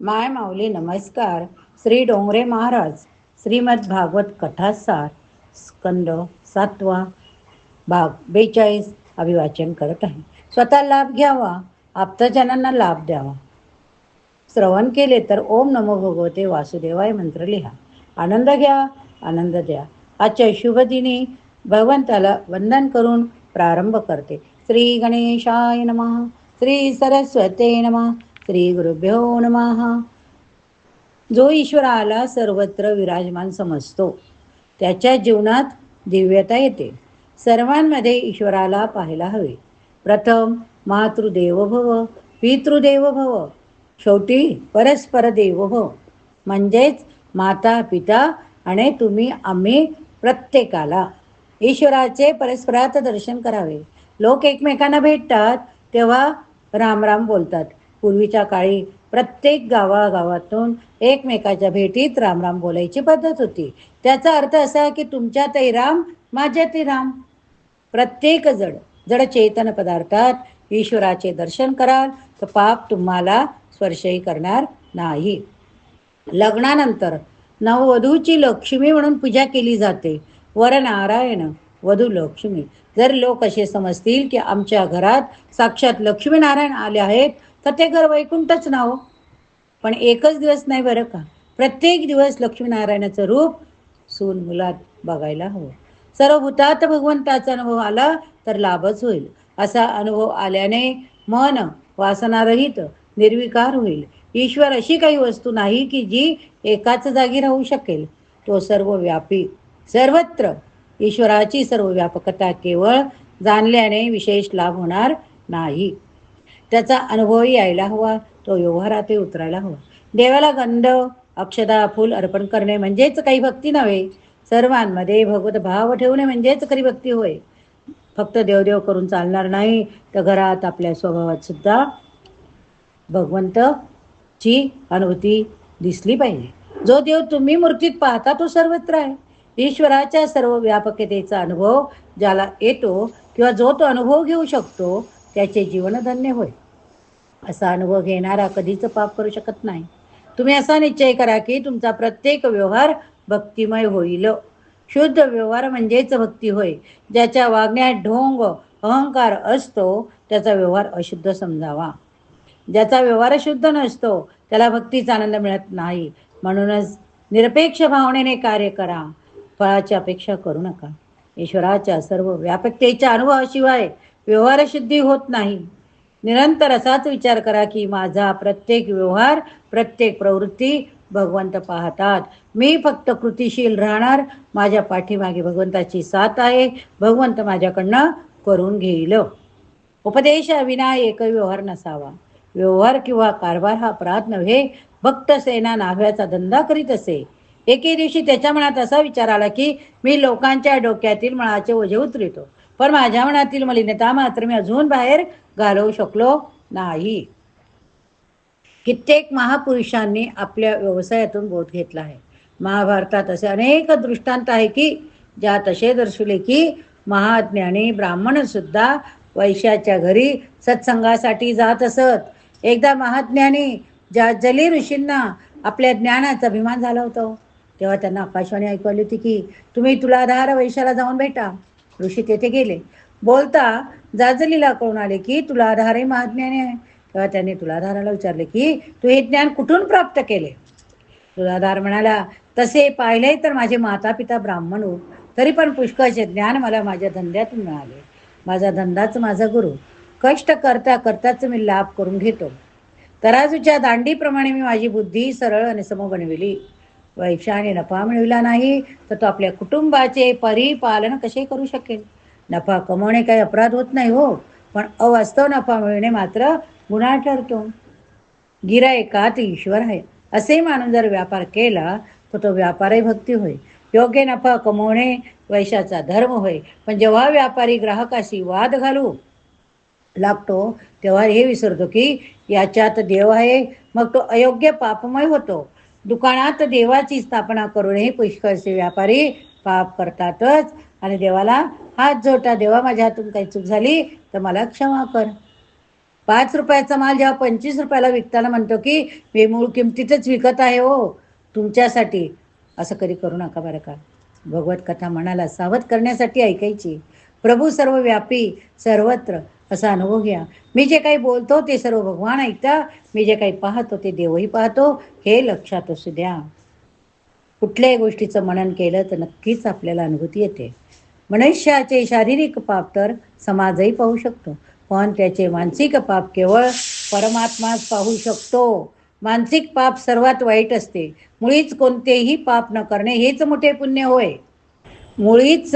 माय माऊली नमस्कार. श्री डोंगरे महाराज श्रीमद भागवत कथासार स्कंद सातवा भाग बेचाळीस अभिवाचन करत आहे. स्वतः लाभ घ्यावा आप्तजनांना लाभ द्यावा. श्रवण केले तर ओम नमो भगवते वासुदेवाय मंत्र लिहा. आनंद घ्या आनंद द्या. आजच्या शुभ दिनी भगवंताला वंदन करून प्रारंभ करते. श्री गणेशाय नमः श्री सरस्वते नमः श्री गुरुभ्यो नमः. जो ईश्वराला सर्वत्र विराजमान समजतो. त्याच्या जीवनात दिव्यता येते. सर्वांमध्ये ईश्वराला पाहायला हवे. प्रथम मातृदेव भव पितृदेव भव शेवटी परस्पर देव भव. म्हणजेच माता पिता आणि तुम्ही आम्ही प्रत्येकाला ईश्वराचे परस्परात दर्शन करावे. लोक एकमेकांना भेटतात तेव्हा राम राम बोलतात. पूर्वीच्या काळी प्रत्येक गावागावातून एकमेकाच्या भेटीत राम राम बोलायची पद्धत होती. त्याचा अर्थ असा की तुमच्यातही राम माझ्यातही राम. प्रत्येक जड जड चेतन पदार्थात ईश्वराचे दर्शन कराल तर पाप तुम्हाला स्पर्शही करणार नाही. लग्नानंतर नववधूची लक्ष्मी म्हणून पूजा केली जाते. वर नारायण वधू लक्ष्मी. जर लोक असे समजतील की आमच्या घरात साक्षात लक्ष्मीनारायण आले आहेत तर ते घर वैकुंठच नाव हो. पण एकच दिवस नाही बरं का? प्रत्येक दिवस लक्ष्मीनारायणाचं रूप सून मुलात बघायला हवं. सर्व भूतात भगवंताचा अनुभव आला तर लाभच होईल. असा अनुभव आल्याने मन वासनारहित निर्विकार होईल. ईश्वर अशी काही वस्तू नाही की जी एकाच जागी राहू शकेल. तो सर्व व्यापी सर्वत्र. ईश्वराची सर्व व्यापकता केवळ जाणल्याने विशेष लाभ होणार नाही. त्याचा अनुभवही यायला हवा तो व्यवहारातही उतरायला हवा. देवाला गंध अक्षदा फूल अर्पण करणे म्हणजेच काही भक्ती नव्हे. सर्वांमध्ये भगवत भाव ठेवणे म्हणजेच खरी भक्ती होय. फक्त देवदेव करून चालणार नाही तर घरात आपल्या स्वभावात सुद्धा भगवंतची अनुभूती दिसली पाहिजे. जो देव तुम्ही मूर्तीत पाहता तो सर्वत्र आहे. ईश्वराच्या सर्व व्यापकतेचा अनुभव ज्याला येतो किंवा जो तो अनुभव घेऊ शकतो त्याचे जीवन धन्य होय. असा अनुभव घेणारा कधीच पाप करू शकत नाही. तुम्ही असा निश्चय करा की तुमचा प्रत्येक व्यवहार भक्तिमय होईल. शुद्ध व्यवहार म्हणजेच भक्ती होय. ज्याच्या वागण्यात ढोंग अहंकार असतो त्याचा व्यवहार अशुद्ध समजावा. ज्याचा व्यवहार शुद्ध नसतो त्याला भक्तीचा आनंद मिळत नाही. म्हणूनच निरपेक्ष भावनेने कार्य करा. फळाची अपेक्षा करू नका. ईश्वराच्या सर्व व्यापकतेच्या अनुभवाशिवाय व्यवहारशुद्धी होत नाही. निरंतर असाच विचार करा की माझा प्रत्येक व्यवहार प्रत्येक प्रवृत्ती भगवंत पाहतात. मी फक्त कृतीशील राहणार माझ्या पाठीमागे भगवंताची साथ आहे भगवंत माझ्याकडनं करून घेईल. उपदेश विना एक व्यवहार नसावा. व्यवहार किंवा कारभार हा अपराध नव्हे भक्त सेना नाव्याचा धंदा करीत असे. एके दिवशी त्याच्या मनात असा विचार आला की मी लोकांच्या डोक्यातील मनाचे ओझे उतरितो. पण माझ्या मनातील मलिनता मात्र मी अजून बाहेर घालवू शकलो नाही. कित्येक महापुरुषांनी आपल्या व्यवसायातून बोध घेतला आहे. महाभारतात असे अनेक दृष्टांत आहे की ज्यात असे दर्शवले की महाज्ञानी ब्राह्मण सुद्धा वैश्याच्या घरी सत्संगासाठी जात असत. एकदा महाज्ञानी ज्या जली ऋषींना आपल्या ज्ञानाचा अभिमान झाला होता तेव्हा त्यांना आकाशवाणी ऐकवली होती की तुम्ही तुलाधार वैशाला जाऊन भेटा. ऋषी तेथे गेले. बोलता जाजलीला कळून आले की तुला महाज्ञानी आहे. तेव्हा त्याने तुलाधाराला विचारले की तू हे ज्ञान कुठून प्राप्त केले? तुलाधार म्हणाला तसे पाहिले तर माझे माता पिता ब्राह्मण हो तरी पण पुष्कळचे ज्ञान मला माझ्या धंद्यातून मिळाले. माझा धंदाच माझा गुरु. कष्ट करता करताच मी लाभ करून घेतो. तराजूच्या दांडीप्रमाणे मी माझी बुद्धी सरळ आणि सम बनविली वैशाने नफा मिळविला नाही तर तो आपल्या कुटुंबाचे परिपालन कसे करू शकेल? नफा कमवणे काही अपराध होत नाही हो पण अवास्तव नफा मिळणे मात्र गुन्हा ठरतो. गिरायकात ईश्वर आहे असे मानून जर व्यापार केला तर तो व्यापारही भक्ती होय. योग्य नफा कमवणे वैशाचा धर्म होय पण जेव्हा व्यापारी ग्राहकाशी वाद घालू लागतो तेव्हा हे विसरतो की याच्यात देव आहे मग तो अयोग्य पापमय होतो. दुकानात देवाची स्थापना करूनही पुष्कळचे व्यापारी पाप करतातच. आणि देवाला हात जोडता देवा माझ्या हातून काही चूक झाली तर मला क्षमा कर. पाच रुपयाचा माल जेव्हा पंचवीस रुपयाला विकताना म्हणतो की मी मूळ किमतीतच विकत आहे हो तुमच्यासाठी. असं कधी करू नका बरं का. भगवत कथा मनाला सावध करण्यासाठी ऐकायची. प्रभू सर्व व्यापी सर्वत्र असा अनुभव घ्या. मी जे काही बोलतो ते सर्व भगवान ऐकता मी जे काही पाहतो ते देवही पाहतो. हे लक्षात असू द्या. कुठल्याही गोष्टीचं मनन केलं तर नक्कीच आपल्याला अनुभूती येते. मनुष्याचे शारीरिक पाप तर समाजही पाहू शकतो. पण त्याचे मानसिक पाप केवळ परमात्माच पाहू शकतो. मानसिक पाप सर्वात वाईट असते. मुळीच कोणतेही पाप न करणे हेच मोठे पुण्य होय. मुळीच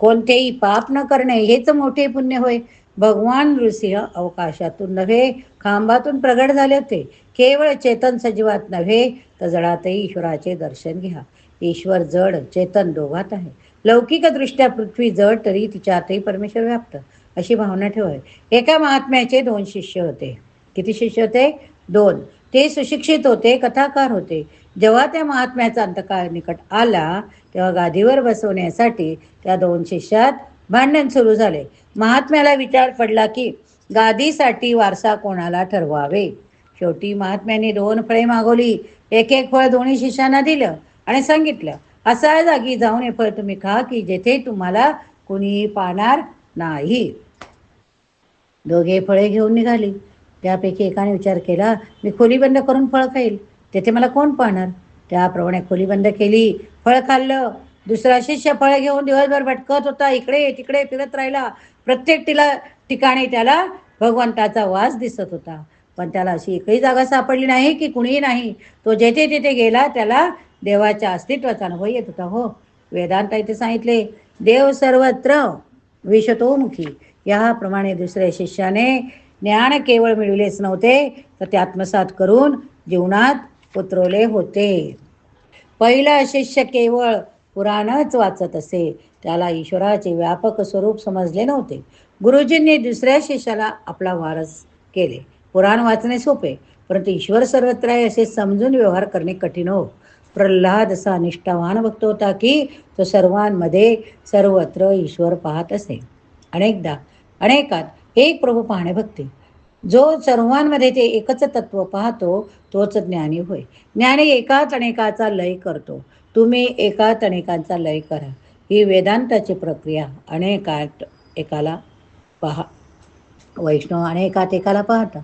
कोणतेही पाप न करणे हेच मोठे पुण्य होय. भगवान नृसिंह अवकाशातून नव्हे खांबातून प्रगट झाले होते. केवळ चेतन सजीवात नव्हे तर जडातही ईश्वराचे दर्शन घ्या. ईश्वर जड चेतन दोघात आहे. लौकिकदृष्ट्या पृथ्वी जड तरी तिच्यातही परमेश्वर व्याप्त. अशी भावना ठेवाय एका महात्म्याचे दोन शिष्य होते. किती शिष्य होते? दोन. ते सुशिक्षित होते कथाकार होते. जेव्हा त्या महात्म्याचा अंतकाळ निकट आला तेव्हा गादीवर बसवण्यासाठी त्या दोन शिष्यात भांडण सुरू झाले. महात्म्याला विचार पडला की गादीसाठी वारसा कोणाला ठरवावे? शेवटी महात्म्याने दोन फळे मागवली. एक एक फळ दोन्ही शिष्यांना दिलं आणि सांगितलं असा जागी जाऊन हे फळ तुम्ही खा की जेथे तुम्हाला कुणीही पाहणार नाही. दोघे फळे घेऊन निघाली. त्यापैकी एकाने विचार केला मी खोली बंद करून फळ खाईल. तेथे मला कोण पाहणार? त्याप्रमाणे खोली बंद केली. फळ खाल्लं. दुसरा शिष्य फळ घेऊन दिवसभर भटकत होता. इकडे तिकडे फिरत राहिला. प्रत्येक तिला ठिकाणी त्याला भगवंताचा वास दिसत होता. पण त्याला अशी एकही जागा सापडली नाही की कुणीही नाही. तो जेथे तेथे गेला त्याला देवाच्या अस्तित्वाचा अनुभव येत होता. हो वेदांत इथे सांगितले देव सर्वत्र विशतोमुखी. याप्रमाणे दुसऱ्या शिष्याने ज्ञान केवळ मिळविलेच नव्हते तर ते आत्मसात करून जीवनात उतरवले होते. पहिला शिष्य केवळ पुराणच वाचत असे. त्याला ईश्वराचे व्यापक स्वरूप समजले नव्हते. गुरुजींनी दुसऱ्या शिष्याला आपला वारस केले. पुराण वाचणे सोपे परंतु ईश्वर सर्वत्र आहे असे समजून व्यवहार करणे कठीण हो. प्रल्हाद असा निष्ठावान भक्त होता की तो सर्वांमध्ये सर्वत्र ईश्वर पाहत असे. अनेकदा अनेकात एक प्रभू पाहणे भक्ती जो सर्वांमध्ये ते एकच तत्व पाहतो तोच ज्ञानी होय. ज्ञानी एकाच अनेकाचा लय करतो. तुम्ही एकाच अनेकांचा लय करा. ही वेदांताची प्रक्रिया. अनेकात एकाला पहा. वैष्णव अनेकात एकाला पाहता.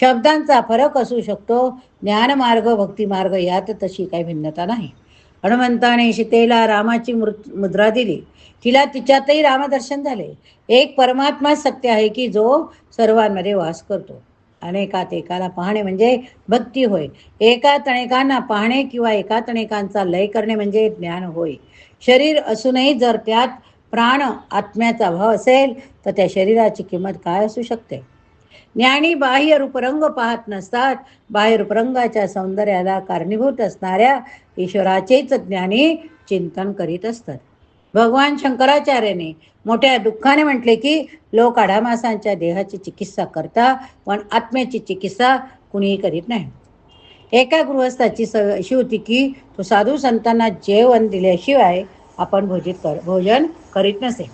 शब्दांचा फरक असू शकतो. ज्ञानमार्ग भक्तिमार्ग यात तशी काही भिन्नता नाही. हनुमंताने सीतेला रामाची मुद्रा दिली. तिला तिच्यातही रामदर्शन झाले. एक परमात्मा सत्य आहे की जो सर्वांमध्ये वास करतो. अनेकात एकाला पाहणे म्हणजे भक्ती होय. एकात अनेकांना पाहणे किंवा एकात अनेकांचा लय करणे म्हणजे ज्ञान होय. शरीर असूनही जर त्यात प्राण आत्म्याचा भाव असेल तर त्या शरीराची किंमत काय असू शकते? ज्ञानी बाह्य रूपरंग पाहत नसतात. बाह्य रूपरंगाच्या सौंदर्याला कारणीभूत असणाऱ्या ईश्वराचेच ज्ञानी चिंतन करीत असतात. भगवान शंकराचार्याने मोठ्या दुःखाने म्हटले की लोक आढामासांच्या देहाची चिकित्सा करता पण आत्म्याची चिकित्सा कुणीही करीत नाही. एका गृहस्थाची सवय अशी होती की तो साधू संतांना जेवण दिल्याशिवाय आपण भोजित कर भोजन करीत नसे.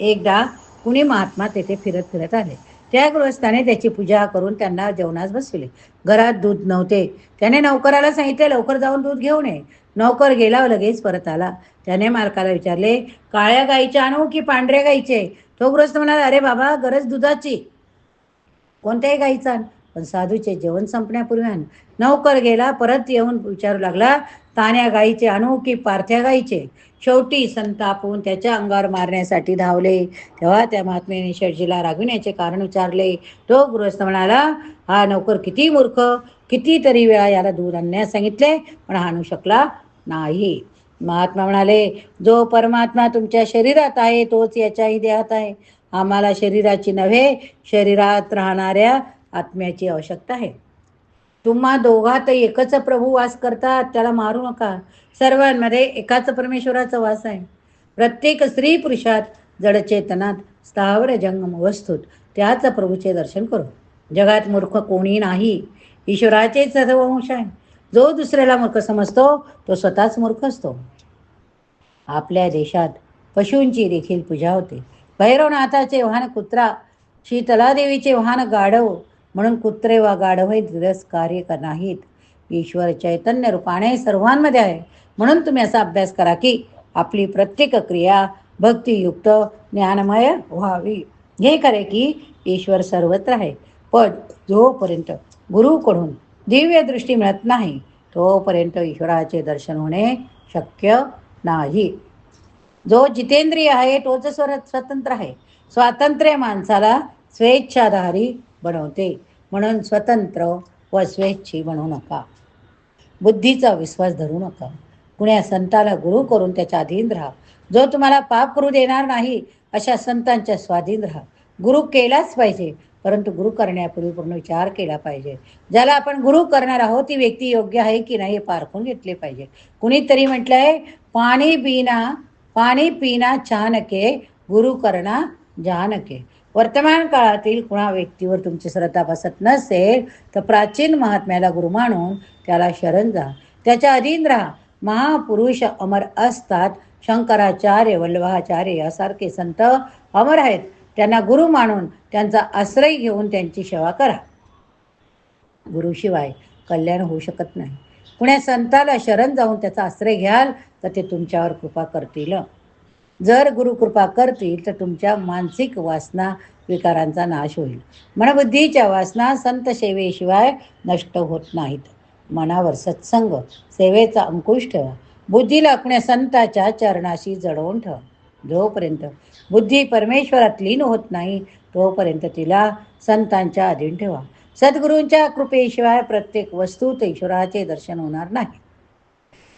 एकदा कुणी महात्मा तेथे फिरत फिरत आले. त्या गृहस्थाने त्याची पूजा करून त्यांना जेवणास बसविले. घरात दूध नव्हते. त्याने नौकराला सांगितले लवकर जाऊन दूध घेऊन ये. नौकर गेला लगेच परत आला. त्याने मालकाला विचारले काळ्या गाईचे आणू की पांढऱ्या गाईचे? तो गृहस्थ म्हणाला अरे बाबा गरज दुधाची. कोणत्याही गाईचा आण. पण साधूचे जेवण संपण्यापूर्वी आणू. नौकर गेला परत येऊन विचारू लागला ताण्या गाईचे आणू की पार्थ्या गाईचे? शेवटी संतापून त्याच्या अंगावर मारण्यासाठी धावले. तेव्हा त्या महात्म्याने शेटजीला रागविण्याचे कारण विचारले. तो गृहस्थ म्हणाला हा नौकर किती मूर्ख कितीतरी वेळा याला दूध आणण्यास सांगितले पण हा आणू शकला नाही. महात्मा म्हणाले जो परमात्मा तुमच्या शरीरात आहे तोच याच्याही देहात आहे. आम्हाला शरीराची नव्हे शरीरात राहणाऱ्या आत्म्याची आवश्यकता आहे. तुम्हा दोघात एकच प्रभू वास करतात त्याला मारू नका. सर्वांमध्ये एकाच परमेश्वराचा वास आहे. प्रत्येक स्त्री पुरुषात जडचेतनात स्थावर जंगम वस्तूत त्याच प्रभूचे दर्शन करू. जगात मूर्ख कोणी नाही. ईश्वराचेच सर्व आहे. जो दुसऱ्याला मूर्ख समजतो तो स्वतःच मूर्ख असतो. आपल्या देशात पशूंची देखील पूजा होते. भैरवनाथाचे वाहन कुत्रा शीतलादेवीचे वाहन गाढव म्हणून कुत्रे वा गाढवही तिरस्कार्य का नाहीत. ईश्वर चैतन्य रूपाने सर्वांमध्ये आहे. म्हणून तुम्ही असा अभ्यास करा की आपली प्रत्येक क्रिया भक्तियुक्त ज्ञानमय व्हावी. हे खरे की ईश्वर सर्वत्र आहे. पण जोपर्यंत गुरुकडून दिव्य दृष्टी मिळत नाही तोपर्यंत ईश्वराचे दर्शन होणे शक्य नाही. जो जितेंद्रिय आहे तोच स्वर स्वतंत्र आहे. स्वातंत्र्य माणसाला स्वेच्छाधारी बनवते. म्हणून स्वतंत्र व स्वेच्छी बनवू नका. बुद्धीचा विश्वास धरू नका. कुण्या संताला गुरु करून त्याच्या अधीन राहा. जो तुम्हाला पाप करू देणार नाही अशा संतांच्या स्वाधीन राहा. गुरु केलाच पाहिजे परंतु गुरु करण्यापूर्वी पूर्ण विचार केला पाहिजे. ज्याला आपण गुरु करणार आहोत ती व्यक्ती योग्य आहे की नाही हे पारखून घेतले पाहिजे. कुणीतरी म्हटलंय पाणी पिना पाणी पिना चानके गुरु करणा जानके. वर्तमान काळातील कुणा व्यक्तीवर तुमची श्रद्धा बसत नसेल तर प्राचीन महात्म्याला गुरु मानून त्याला शरण जा. त्याच्या अधीन राहा. महापुरुष अमर असतात. शंकराचार्य वल्लभाचार्य यासारखे संत अमर आहेत. त्यांना गुरु मानून त्यांचा आश्रय घेऊन त्यांची सेवा करा. गुरुशिवाय कल्याण होऊ शकत नाही. कुण्या संताला शरण जाऊन त्याचा आश्रय घ्याल तर ते तुमच्यावर कृपा करतील. जर गुरुकृपा करतील तर तुमच्या मानसिक वासना विकारांचा नाश होईल. मनबुद्धीच्या वासना संत सेवेशिवाय नष्ट होत नाहीत. मनावर सत्संग सेवेचा अंकुश ठेवा. बुद्धीला कुण्या संताच्या चरणाशी जडवून ठेवा. जोपर्यंत बुद्धी परमेश्वरात लीन होत नाही तोपर्यंत तिला संतांच्या अधीन ठेवा. सद्गुरूंच्या कृपेशिवाय प्रत्येक वस्तूत ईश्वराचे दर्शन होणार नाही.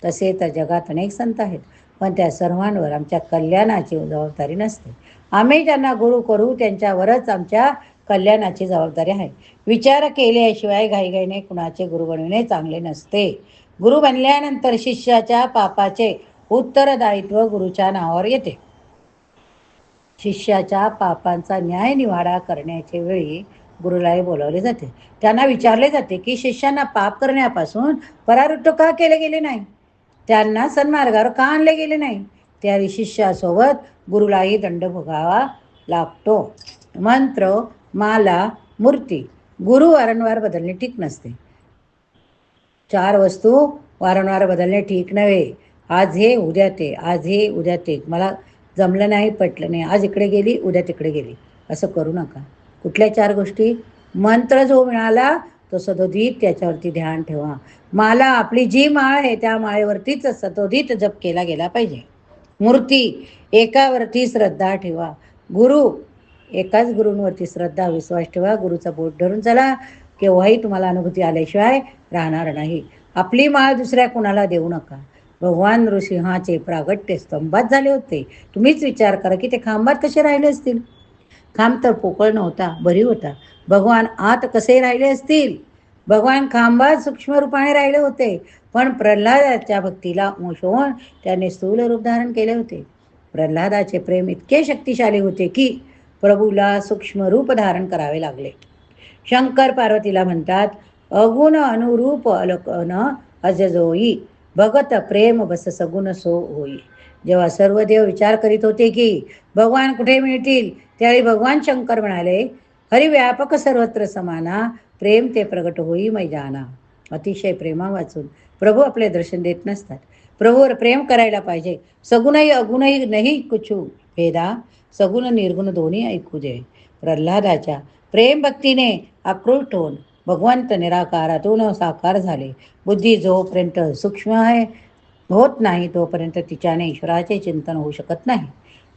तसे तर जगात अनेक संत आहेत. पण त्या सर्वांवर आमच्या कल्याणाची जबाबदारी नसते. आम्ही ज्यांना गुरु करू त्यांच्यावरच आमच्या कल्याणाची जबाबदारी आहे. विचार केल्याशिवाय घाईघाईने कुणाचे गुरु बनविणे चांगले नसते. गुरु बनल्यानंतर शिष्याच्या पापाचे उत्तरदायित्व गुरुच्या नावावर येते. शिष्याच्या पापांचा न्याय निवाडा करण्याच्या वेळी गुरुलाही बोलावले जाते. त्यांना विचारले जाते की शिष्यांना पाप करण्यापासून परावृत्त का केले गेले नाही? त्यांना सन्मार्गावर का आणले गेले नाही? त्या शिष्यासोबत गुरुलाही दंड भोगावा लागतो. मंत्र माला मूर्ती गुरु वारंवार बदलणे ठीक नसते. चार वस्तू वारंवार बदलणे ठीक नव्हे. आज हे उद्या ते आज हे उद्या ते. मला जमलं नाही पटलं नाही. आज इकडे गेली उद्या तिकडे गेली. असं करू नका. कुठल्या चार गोष्टी? मंत्र जो मिळाला तो सदोदित त्याच्यावरती ध्यान ठेवा. माला आपली जी माळ आहे त्या माळेवरतीच सतोदित जप केला गेला पाहिजे. मूर्ती एकावरती श्रद्धा ठेवा. गुरु एकाच गुरूंवरती श्रद्धा विश्वास ठेवा. गुरुचा बोट धरून चला. केव्हाही तुम्हाला अनुभूती आल्याशिवाय राहणार नाही. आपली माळ दुसऱ्या कुणाला देऊ नका. भगवान नृसिंहाचे प्रागट्य स्तंभात झाले होते. तुम्हीच विचार करा की ते खांबात कसे राहिले असतील? खांब तर पोकळ नव्हता बरी होता. भगवान आत कसे राहिले असतील? भगवान खांबात सूक्ष्म रूपाने राहिले होते पण प्रल्हादाच्या भक्तीला अंश त्याने स्थूल रूप धारण केले होते. प्रल्हादाचे प्रेम इतके शक्तिशाली होते की प्रभूला सूक्ष्म रूप धारण करावे लागले. शंकर पार्वतीला म्हणतात अगुण अनुरूप अलकन अजजोई भगत प्रेम बस सगुण सो होई. जेव्हा सर्व देव विचार करीत होते की भगवान कुठे मिळतील त्यावेळी भगवान शंकर म्हणाले हरिव्यापक सर्वत्र समाना प्रेम ते प्रगट होई मै जाना. अतिशय प्रेमा वाचून प्रभू आपले दर्शन देत नसतात. प्रभूवर प्रेम करायला पाहिजे. सगुणही अगुणही नाही कुछू भेदा. सगुण निर्गुण दोन्ही ऐकू दे. प्रल्हादाच्या प्रेम भक्तीने आकृष्ट होऊन भगवंत निराकारातून साकार झाले. बुद्धी जोपर्यंत सूक्ष्म आहे होत नाही तोपर्यंत तिच्याने ईश्वराचे चिंतन होऊ शकत नाही.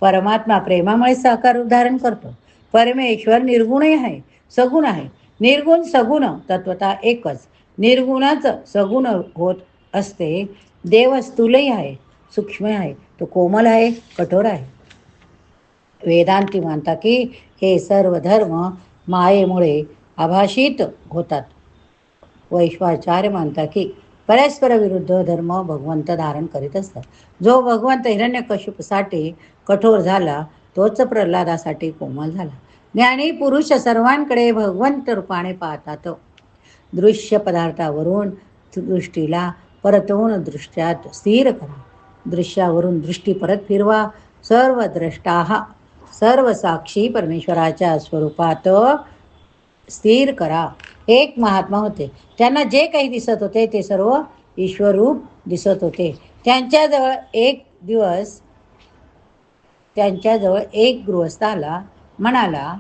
परमात्मा प्रेमामुळे साकार उदाहरण करतो. परमेश्वर निर्गुणही आहे सगुण आहे. निर्गुण सगुण तत्वता एकच. निर्गुणाच सगुण होत असते. देव स्थूलही आहे सूक्ष्म आहे तो कोमल आहे कठोर आहे. वेदांती मानता की हे सर्व धर्म मायेमुळे आभाषित होतात. वैश्वाचार्य मानता की परस्पर विरुद्ध धर्म भगवंत धारण करीत असतात. जो भगवंत हिरण्यकशिपसाठी कठोर झाला तोच प्रल्हादासाठी कोमल झाला. ज्ञानी पुरुष सर्वांकडे भगवंत रूपाने पाहतात. दृश्य पदार्थावरून दृष्टीला परतवून दृष्ट्यात स्थिर करा. दृश्यावरून दृष्टी परत फिरवा. सर्व द्रष्टा सर्व साक्षी परमेश्वराच्या स्वरूपात स्थिर करा. एक महात्मा होते. त्यांना जे काही दिसत होते ते सर्व ईश्वरूप दिसत होते. त्यांच्याजवळ एक दिवस त्यांच्याजवळ एक गृहस्थ आला म्हणाला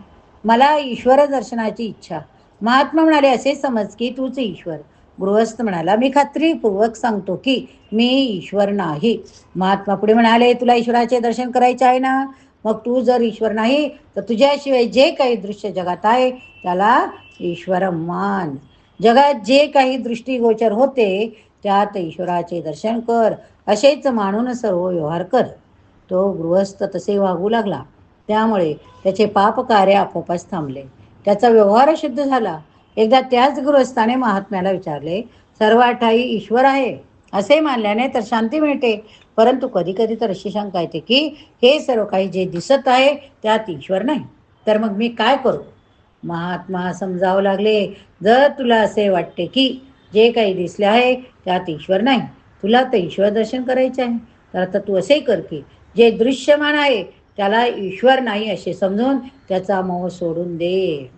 मला ईश्वर दर्शनाची इच्छा. महात्मा म्हणाले असे समज की तूच ईश्वर. गृहस्थ म्हणाला मी खात्रीपूर्वक सांगतो की मी ईश्वर नाही. महात्मा पुढे म्हणाले तुला ईश्वराचे दर्शन करायचे आहे ना? मग तू जर ईश्वर नाही तर तुझ्याशिवाय जे काही दृश्य जगात आहे त्याला ईश्वर मान. जगात जे काही दृष्टीगोचर होते त्यात ईश्वराचे दर्शन कर असेच मानून सर्व व्यवहार कर. तो गृहस्थ तसे वागू लागला. त्यामुळे त्याचे पापकार्य आपोआपच थांबले. त्याचा व्यवहार शुद्ध झाला. एकदा त्याच गृहस्थाने महात्म्याला विचारले सर्व ठाई ईश्वर आहे? असे मानल्याने तर शांती मिळते. परंतु कधी कधी तर अशी शंका येते की हे सर्व काही जे दिसत आहे त्यात ईश्वर नाही. तर मग मी काय करू? महात्मा समजावं लागले जर तुला असे वाटते की जे काही दिसले आहे त्यात ईश्वर नाही. तुला तर ईश्वर दर्शन करायचे आहे. तर आता तू असे कर की जे दृश्यमान आहे त्याला ईश्वर नाही असे समजून त्याचा मोह सोडून दे.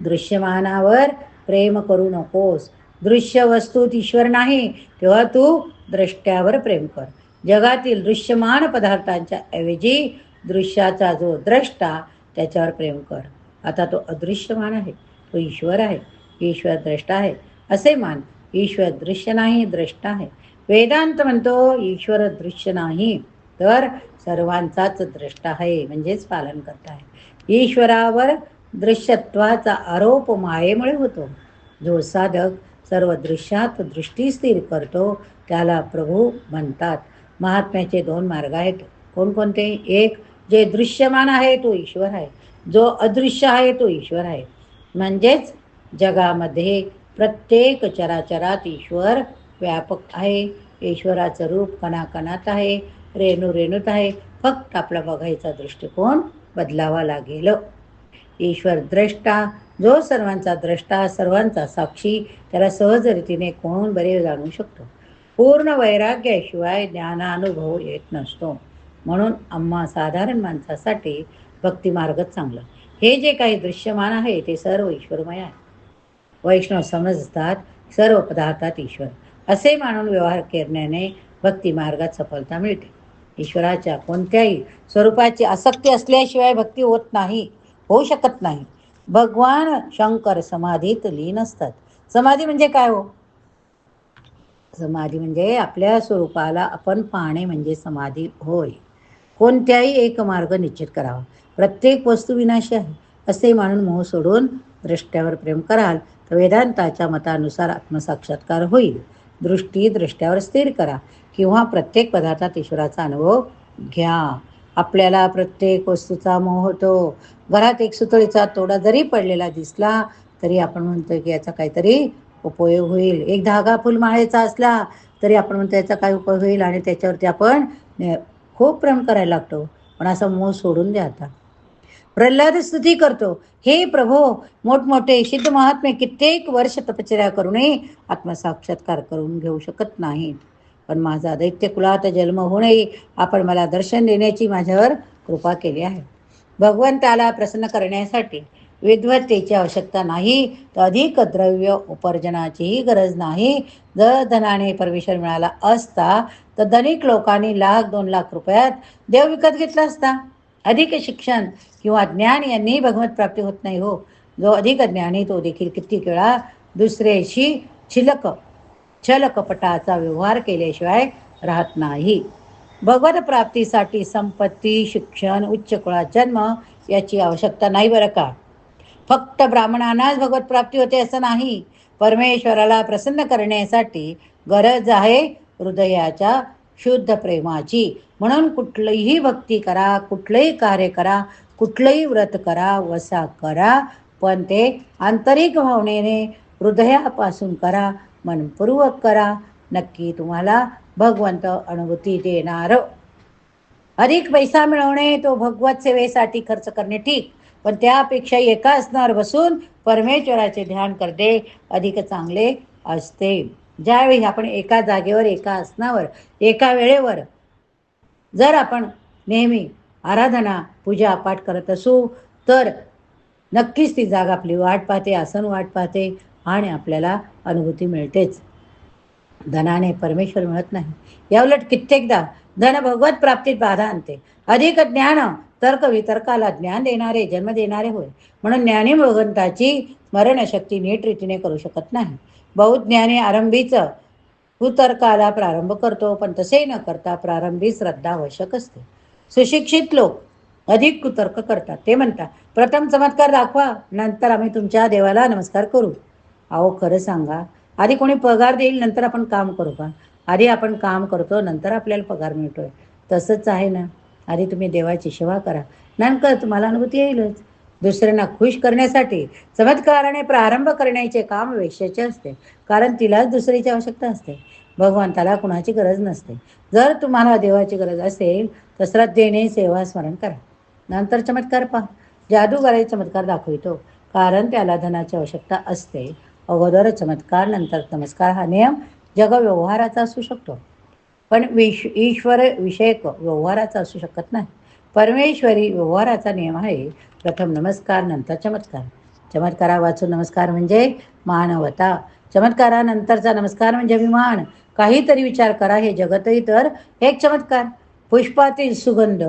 दृश्यमानावर प्रेम करू नकोस. दृश्य वस्तूत ईश्वर नाही तेव्हा तू द्रष्ट्यावर प्रेम कर. जगातील दृश्यमान पदार्थांच्या ऐवजी दृश्याचा जो द्रष्टा त्याच्यावर प्रेम कर. आता तो अदृश्यमान आहे तो ईश्वर आहे. ईश्वर द्रष्टा आहे असे मान. ईश्वर दृश्य नाही द्रष्टा आहे. वेदांत म्हणतो ईश्वर दृश्य नाही तर सर्वांचाच द्रष्टा आहे म्हणजेच पालन करता आहे. ईश्वरावर दृश्यत्वाचा आरोप मायेमुळे होतो. जो साधक सर्व दृश्यात दृष्टी स्थिर करतो त्याला प्रभू म्हणतात. महात्म्याचे दोन मार्ग आहेत. कोणकोणते? एक जे दृश्यमान आहे तो ईश्वर आहे. जो अदृश्य आहे तो ईश्वर आहे. म्हणजेच जगामध्ये प्रत्येक चराचरात ईश्वर व्यापक आहे. ईश्वराचं रूप कणाकणात आहे. रेणू रेणूत आहे. फक्त आपला बघायचा दृष्टिकोन बदलावा लागेल. ईश्वर द्रष्टा. जो सर्वांचा द्रष्टा सर्वांचा साक्षी त्याला सहज रीतीने कोण बरे जाणू शकतो? पूर्ण वैराग्याशिवाय ज्ञानानुभव येत नसतो. म्हणून आम्हा साधारण माणसासाठी भक्तिमार्गच चांगलं. हे जे काही दृश्यमान आहे ते सर्व ईश्वरमय आहे. वैष्णव समजतात सर्व पदार्थात ईश्वर. असे मानून व्यवहार करण्याने भक्ती मार्गात सफलता मिळते. ईश्वराच्या कोणत्याही स्वरूपाची आसक्ती असल्याशिवाय भक्ती होत नाही होऊ शकत नाही. भगवान शंकर समाधीत लीन असतात. समाधी म्हणजे काय हो? समाधी म्हणजे आपल्या स्वरूपाला आपण पाहणे म्हणजे समाधी होय. कोणत्याही एक मार्ग निश्चित करावा. प्रत्येक वस्तू विनाशी आहे असे मानून मोह सोडून दृष्ट्यावर प्रेम कराल तर वेदांताच्या मतानुसार आत्मसाक्षात्कार होईल. दृष्टी दृष्ट्यावर स्थिर करा. किंवा प्रत्येक पदार्थात ईश्वराचा अनुभव घ्या. आपल्याला प्रत्येक वस्तूचा मोह होतो. घरात एक सुतळीचा तोडा जरी पडलेला दिसला तरी आपण म्हणतो की याचा काहीतरी उपयोग होईल. एक धागा फुलमाळेचा असला तरी आपण म्हणतो याचा काय उपयोग होईल आणि त्याच्यावरती आपण खूप प्रेम करायला लागतो. पण असा मोह सोडून द्या आता. प्रल्हाद स्तुती करतो. हे प्रभो मोठमोठे सिद्ध महात्मे कित्येक वर्ष तपश्चर्या करूनही आत्मसाक्षात्कार करून घेऊ शकत नाहीत. पण माझा दैत्य कुलात जन्म होणे आपण मला दर्शन देण्याची माझ्यावर कृपा केली आहे. भगवंताला प्रसन्न करण्यासाठी विद्वत्तेची आवश्यकता नाही तर अधिक द्रव्य उपार्जनाचीही गरज नाही. जर धनाने परमेश्वर मिळाला असता तर धनिक लोकांनी लाख दोन लाख रुपयात देव विकत घेतला असता. अधिक शिक्षण किंवा ज्ञान यांनी भगवत प्राप्ती होत नाही हो. जो अधिक ज्ञानी तो देखील कित्येक वेळा दुसऱ्याशी छिलक छल कपटाचा व्यवहार केल्याशिवाय राहत नाही. भगवत प्राप्तीसाठी संपत्ती शिक्षण उच्च कुळात जन्म याची आवश्यकता नाही बरं का? फक्त ब्राह्मणांनाच भगवत प्राप्ती होते असं नाही. परमेश्वराला प्रसन्न करण्यासाठी गरज आहे हृदयाच्या शुद्ध प्रेमाची. म्हणून कुठलीही भक्ती करा कुठलंही कार्य करा कुठलंही व्रत करा वसा करा पण ते आंतरिक भावनेने हृदयापासून करा मनपूर्वक करा. नक्की तुम्हाला भगवंत अनुभूती देणार. अधिक पैसा मिळवणे तो भगवत सेवेसाठी खर्च करणे ठीक पण त्यापेक्षा एका असणार बसून परमेश्वराचे ध्यान करते अधिक चांगले असते. ज्यावेळी आपण एका जागेवर एका आसनावर एका वेळेवर जर आपण नेहमी आराधना पूजा पाठ करत असू तर नक्कीच ती जाग आपली वाट पाहते आसन वाट पाहते आणि आपल्याला अनुभूती मिळतेच. धनाने परमेश्वर मिळत नाही. याउलट कित्येकदा धन भगवत प्राप्तीत बाधा आणते. अधिक ज्ञान तर्क वितर्काला ज्ञान देणारे जन्म देणारे होय. म्हणून ज्ञानी भगवंताची स्मरणशक्ती नीट रीतीने करू शकत नाही. बहुज्ञानी आरंभीच कुतर्काला प्रारंभ करतो पण तसे न करता प्रारंभी श्रद्धा आवश्यक असते. सुशिक्षित लोक अधिक कुतर्क करतात. ते म्हणतात प्रथम चमत्कार दाखवा नंतर आम्ही तुमच्या देवाला नमस्कार करू. अहो खरं सांगा आधी कोणी पगार देईल नंतर आपण काम करू का? आधी आपण काम करतो नंतर आपल्याला पगार मिळतोय. तसंच आहे ना. आधी तुम्ही देवाची सेवा करा. नंतर तुम्हाला अनुभूती येईलच. दुसऱ्यांना खुश करण्यासाठी चमत्काराने प्रारंभ करण्याचे काम वेश्याचे असते. कारण तिलाच दुसरीची आवश्यकता असते. भगवंताला कुणाची गरज नसते. जर तुम्हाला देवाची गरज असेल तर श्रद्धेने सेवा स्मरण करा. नंतर चमत्कार पहा. जादूगाराही चमत्कार दाखवितो. कारण त्याला धनाची आवश्यकता असते. अगोदर चमत्कार नंतर नमस्कार हा नियम जगव्यवहाराचा असू शकतो. पण विश ईश्वर विषयक व्यवहाराचा असू शकत नाही. परमेश्वरी व्यवहाराचा नियम आहे. प्रथम नमस्कार नंतर चमत्कार. चमत्कारा वाचून नमस्कार म्हणजे मानवता. चमत्कारानंतरचा नमस्कार म्हणजे अभिमान. काहीतरी विचार करा हे जगतही तर एक चमत्कार. पुष्पातील सुगंध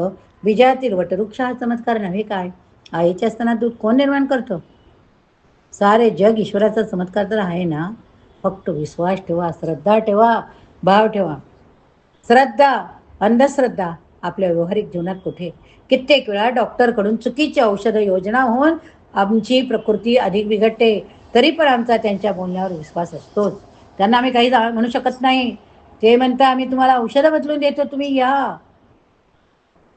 बीजातील वटवृक्ष हा चमत्कार नव्हे काय? आईच्या असताना दूध कोण निर्माण करतो? सारे जग ईश्वराचा चमत्कार तर आहे ना? फक्त विश्वास ठेवा श्रद्धा ठेवा भाव ठेवा. श्रद्धा अंधश्रद्धा. आपल्या व्यावहारिक जीवनात कुठे? कित्येक वेळा डॉक्टरकडून चुकीची औषध योजना होऊन आमची प्रकृती अधिक बिघडते तरी पण आमचा त्यांच्या बोलण्यावर विश्वास असतोच. त्यांना आम्ही काही म्हणू शकत नाही. ते म्हणता आम्ही तुम्हाला औषधं बदलून देतो तुम्ही या.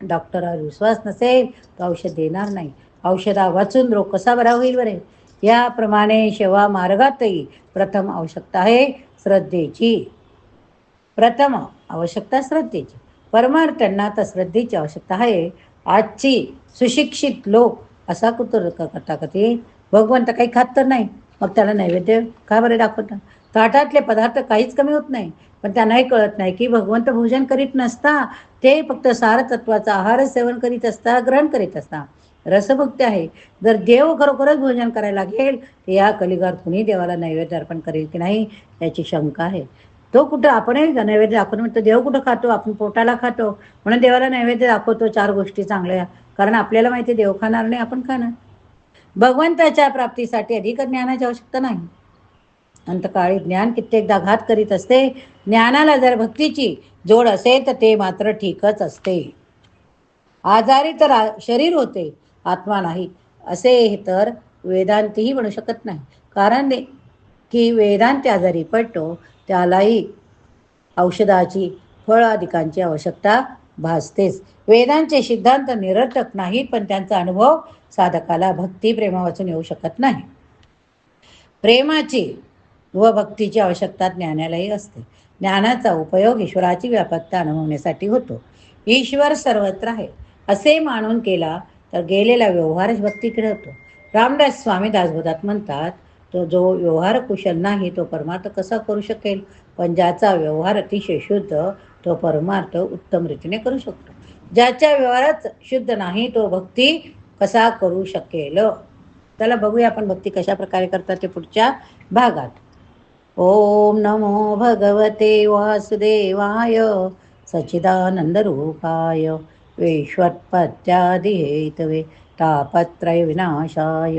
डॉक्टरवर विश्वास नसेल तर औषध देणार नाही. औषधा वाचून रोग कसा बरा होईल बरे? याप्रमाणे सेवा मार्गातही प्रथम आवश्यकता आहे श्रद्धेची. प्रथम आवश्यकता श्रद्धेची. परमार्थांना आता श्रद्धेची आवश्यकता आहे. आजची सुशिक्षित लोक असा कुतर करता का ते भगवंत काही खात तर नाही. मग त्याला नैवेद्य का बरे दाखवतात ताटातले पदार्थ काहीच कमी होत नाही. पण त्यांनाही कळत नाही की भगवंत भोजन करीत नसता. ते फक्त सारतत्वाचा आहार सेवन करीत असता ग्रहण करीत असता. रसभक्ती आहे. जर देव खरोखरच भोजन करायला लागेल तर या कलिगात कुणी देवाला नैवेद्य अर्पण करेल की नाही याची शंका आहे. तो कुठं आपणही नैवेद्य दाखवतो. म्हणतो देव कुठं खातो? आपण पोटाला खातो. म्हणून देवाला नैवेद्य दाखवतो चार गोष्टी चांगल्या. कारण आपल्याला माहिती आहे देव खाणार नाही आपण खाणार. भगवंताच्या प्राप्तीसाठी अधिक ज्ञानाची आवश्यकता नाही. अंतकाळी ज्ञान कित्येकदा घात करीत असते. ज्ञानाला जर भक्तीची जोड असेल तर ते मात्र ठीकच असते. आजारी तर शरीर होते आत्मा नाही. असे तर वेदांतही म्हणू शकत नाही. कारण की वेदांत आजारी पडतो त्यालाही औषधाची फळाधिकांची आवश्यकता भासतेच. वेदांचे सिद्धांत निरर्थक नाहीत पण त्यांचा अनुभव साधकाला भक्ती प्रेमा वाचून येऊ शकत नाही. प्रेमाची व भक्तीची आवश्यकता ज्ञानालाही असते. ज्ञानाचा उपयोग ईश्वराची व्यापकता अनुभवण्यासाठी होतो. ईश्वर सर्वत्र आहे. असे मानून केला तर गेलेला व्यवहारच भक्तीकडे होतो. रामदास स्वामी दासबोधात म्हणतात तो जो व्यवहार कुशल नाही तो परमार्थ कसा करू शकेल? पण ज्याचा व्यवहार अतिशय शुद्ध तो परमार्थ उत्तम रीतीने करू शकतो. ज्याच्या व्यवहारात शुद्ध नाही तो भक्ती कसा करू शकेल? त्याला बघूया आपण भक्ती कशा प्रकारे करतात ते पुढच्या भागात. ओम नमो भगवते वासुदेवाय सच्चिदानंदरूपाय विश्वत्पत्यादिहेतवे तापत्रय विनाशाय